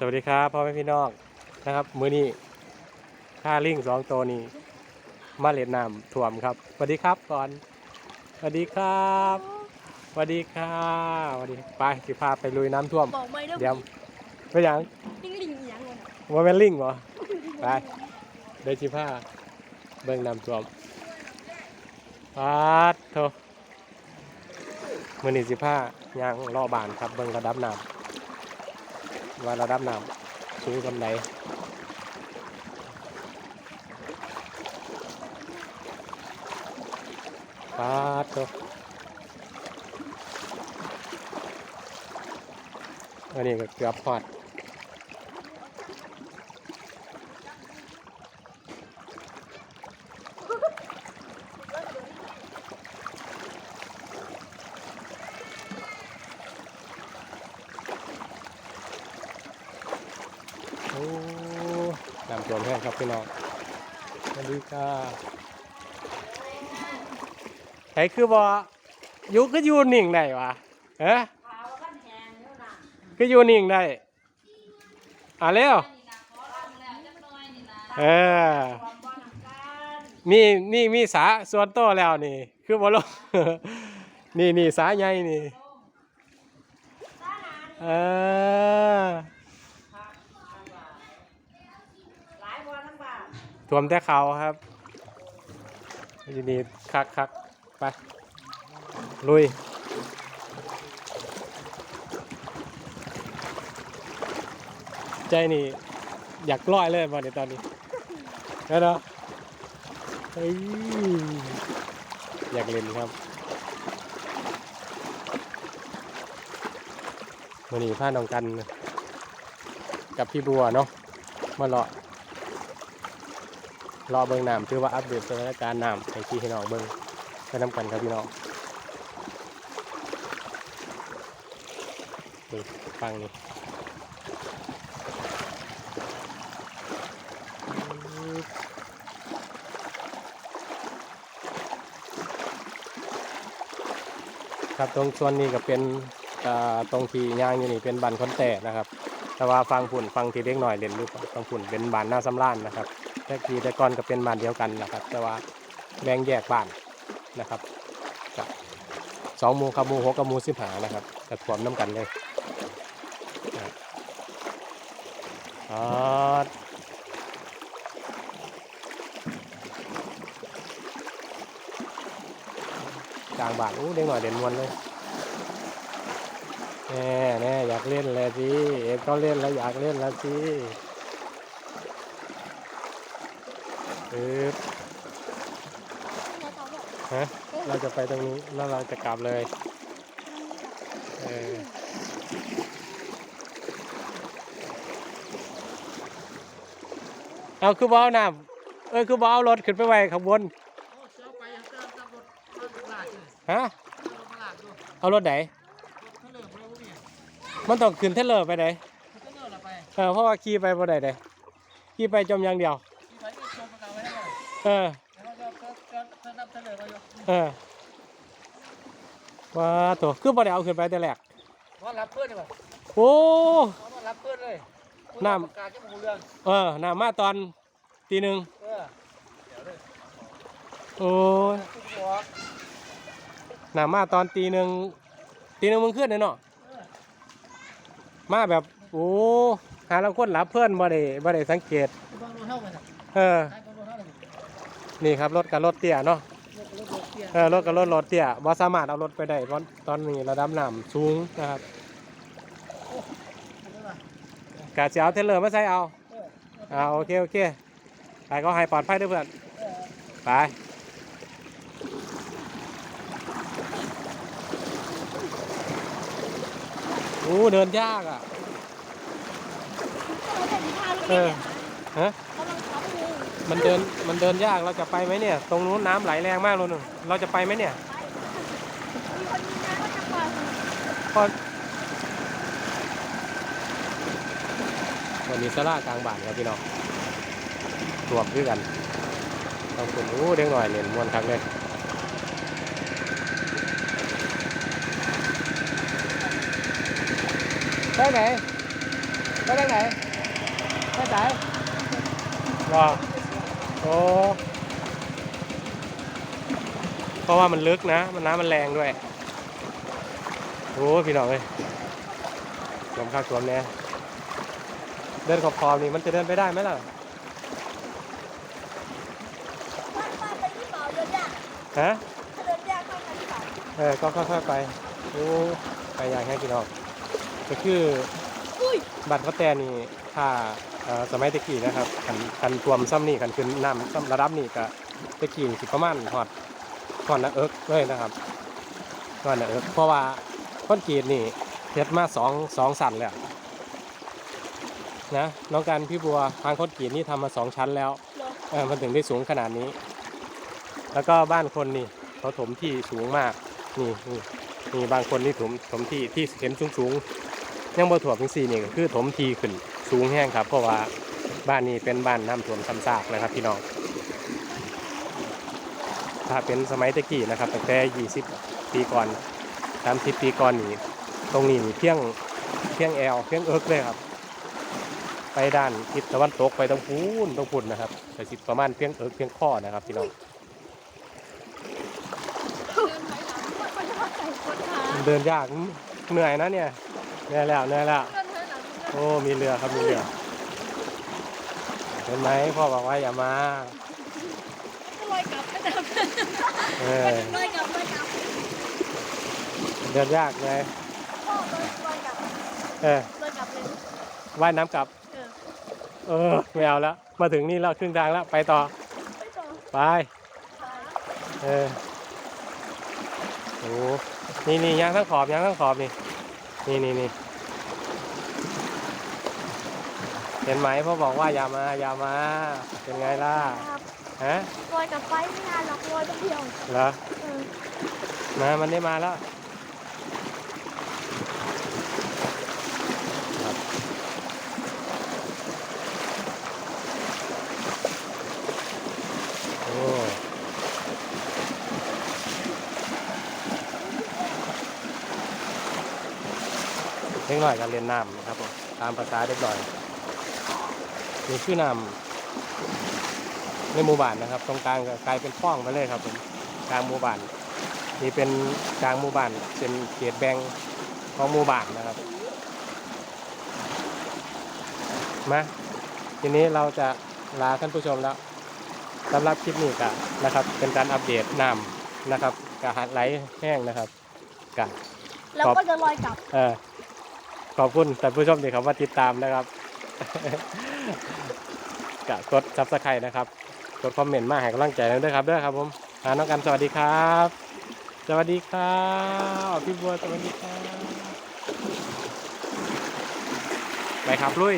สวัสดีครับพ่อแม่พี่น้องนะครับ มือนี้ค่าลิงสองตัวนี้ มาเล่นน้ำถ่วมครับสวัสดีครับก่อนสวัสดีครับสวัสดีครับสวัสดีไปสิพาไปลุยน้ำท่วม บอกไม่ได้เดี๋ยวไปหยังลิงลิงอีหยังเลยว่าเป็นลิงเหรอไปเดี๋ยวสิพาเบิ่งน้ำท่วมปาดโถมือนี้สิพายางรอบานครับเบิ่งระดับน้ำ ว่าระดับน้ำสูงสำไหนปาดตัวอันนี้ก็เกือบพอดโอ้ น้ำท่วมแห้งครับพี่น้องสวัสดีค่ะไอ้คือบ่อยู่ก็อยู่นิ่งได้วะเอ๊ะก็อยู่นิ่งได้อะเร็วเออนี่นี่มีสาส่วนโตแล้วนี่ คือบ่ลงนี่นี่สาใหญ่นี่เออ หลายวันลำบาก ท่วมแต่เขาครับทีนี้คักคักไป ลุย ใจนี่ อยากลอยเลยวันนี้ตอนนี้แล้วเนาะเฮ้ยอยากเล่นครับวันนี้พาน้องกัน กับพี่บัวเนาะมาเลาะ รอเบิ่งน้ำถือว่าอัปเดตสถานการณ์น้ำให้พี่ให้น้องเบิ่งไปน้ำกันครับพี่น้องนี่ฟังนี่ครับตรงส่วนนี้ก็เป็นตรงที่ย่างอยู่นี่เป็นบันคอนแต่นะครับ แต่ว่าฟังฝุ่นฟังทีเล็กหน่อยเล่นหรือฟังฝุ่นเป็นบานหน้าสำล้านนะครับ แต่ทีแต่ก่อนก็เป็นบ้านเดียวกันนะครับ แต่ว่าแบ่งแยกบ้านนะครับกับสองมูกับมูหกกับมูสิบหานะครับกระถ่วมน้ำกันเลยอ๋อกลางบานอู้เด็กหน่อยเด่นมวนเลยแน่แน่อยากเล่นแล้วสิเอ็มก็เล่นแล้วอยากเล่นแล้วสิ ปึ๊บฮะเราจะไปตรงนี้แล้วเราจะกลับเลยเออเอาคือบอาน้ำเออคือบอารถขึ้นไปไว้ข้างบนฮะเอารถไหนมันต้องขึ้นเทเลอร์ไปไหนเออเพราะว่าขี่ไปบ่ได้เลยขี่ไปจมอย่างเดียว เออเออว่าตัวคือบ่ได้เอาขึ้นไปแต่แรกว่ารับเพื่อนดีกว่าโอ้ว่ารับเพื่อนเลยน้ำกาจะมูเรืองเออน้ำมาตอนตีหนึ่งเออโอ้ยทุกหัวน้ำมาตอนตีหนึ่งตีหนึ่งมึงขึ้นเลยเนาะมาแบบโอ้หาลังคนหลับเพื่อนบ่ได้บ่ได้สังเกตบางเกันเออ นนี่ครับรถกับรถเตี้ยเนาะรถรถรถเตี้ยเออรถกับรถรถเตี้ยบ่สามารถเอารถไปได้เพราะตอนนี้ระดับน้ำสูงนะครับกะสิเอาเทเลอร์มาใส่เอาเอออ่าโอเคโอเคไปก็ให้ปลอดภัยด้วยเพื่อนเออไปโอ้เดินยากอะเออฮะ มันเดินมันเดินยากเราจะไปไหมเนี่ย ตรงนู้นน้ำไหลแรงมากเลยหนูเราจะไปไหมเนี่ยพอวันนี้สลากลางบ้านครับพี่น้องรวมด้วยกันต้องคุณโอ้เด็กหน่อยเล่นมวนครั้งเลยไปไหนไปทางไหนไปไหนว่า โอ้เพราะว่ามันลึกนะ มันน้ำมันแรงด้วยโอ้พี่น้องเอ้ยสวมข้าวสวมเนี่ยเดินขอบคอนี่มันจะเดินไปได้ไหมล่ะบ้านบ้านไปที่เปล่าเดินยากฮะถ้าเดินยากเข้าไปที่เปล่าเออก็ค่อยๆไปโอ้ไปอย่างให้พี่น้องก็คืออุ้ยบัตรเขาแต่นี่ถ้าเอ่อ สมัยตะกี้นะครับคันคันท่วมซ้ำนี่คันขึ้นน้ำซ้ำระดับนี่ก็ตะกี้สิประมาณหอดหอดนะเอิกเลยนะครับหอดนะเอิกเพราะว่าคอนกรีตนี่เฮ็ดมาสองสองสันแล้วนะน้องการพี่บัวทางคอนกรีตนี่ทำมาสองชั้นแล้วเหรอเออมันถึงได้สูงขนาดนี้ แล้วก็บ้านคนนี่เขาถมที่สูงมากนี่นี่นี่บางคนนี่ถมถมที่ที่เห็นสูงสูงๆ ยังบ่ถ่วมถึงสี่นี่ก็คือถมทีขึ้นสูงแห้งครับ เพราะว่าบ้านนี้เป็นบ้านน้ำท่วมซ้ำซากนะครับพี่น้องถ้าเป็นสมัยตะกี้นะครับตั้งแต่20ปีก่อน30ปีก่อนนี่ตรงนี้นี่เพียงเพียงแอลเพียงเอิร์กเลยครับ ไปด้านทิศตะวันตกไปตรงพูนตรงพุ่นนะครับแต่สิบประมาณเพียงเอิร์กเพียงข้อนะครับพี่น้องเดินถอยหลังด้วยมันจะมาใส่คนเดินยากเหนื่อยนะเนี่ย เหนื่อยแล้วเหนื่อยแล้วเดินถอยหลังด้วยโอ้มีเรือครับมีเรือเห็นไหมพ่อบอกว่าอย่ามาก็ลอยกลับไม่ได้เออลอยกลับลอยกลับเดินยากเลยพ่อลอยลอยกลับเออลอยกลับเลยว่ายน้ำกลับเออเออไม่เอาแล้วมาถึงนี่แล้วครึ่งทางแล้วไปต่อไปต่อไปไปเออโอ้นี่นี่ยางทั้งขอบยางทั้งขอบนี่ นี่นี่นี่เห็นไหมพ่อบอกว่าอย่ามาอย่ามา เป็นไงล่ะครับฮะลอยกลับไปไม่นานหรอกลอยแป๊บเดียวเหรอเออมามันได้มาแล้วครับโอ้เล็ กหน่อยการเรียนน้ำนะครับผมตามภาษาเด็กหน่อยนี่คือน้ำในหมู่บ้านนะครับ ตรงกลางก็กลายเป็นคลองไปเลยครับผมกลางหมู่บ้านนี่เป็นกลางหมู่บ้านเป็นเขตแบ่งของหมู่บ้านนะครับมาทีนี้เราจะลาท่านผู้ชมแล้วสำหรับคลิปนี้ก็นะครับ เป็นการอัปเดตน้ำนะครับกะหัดไหลแห้งนะครับกะแล้วก็จะลอยกลับ เออ ขอบคุณท่านผู้ชมที่เขามาติดตามนะครับกกดซับสไครต์นะครับ กดคอมเมนต์มาให้กำลังใจกันด้วยครับด้วยครับผมอ่าน้องกันสวัสดีครับ สวัสดีครับพี่บัวสวัสดีครับไปครับลุย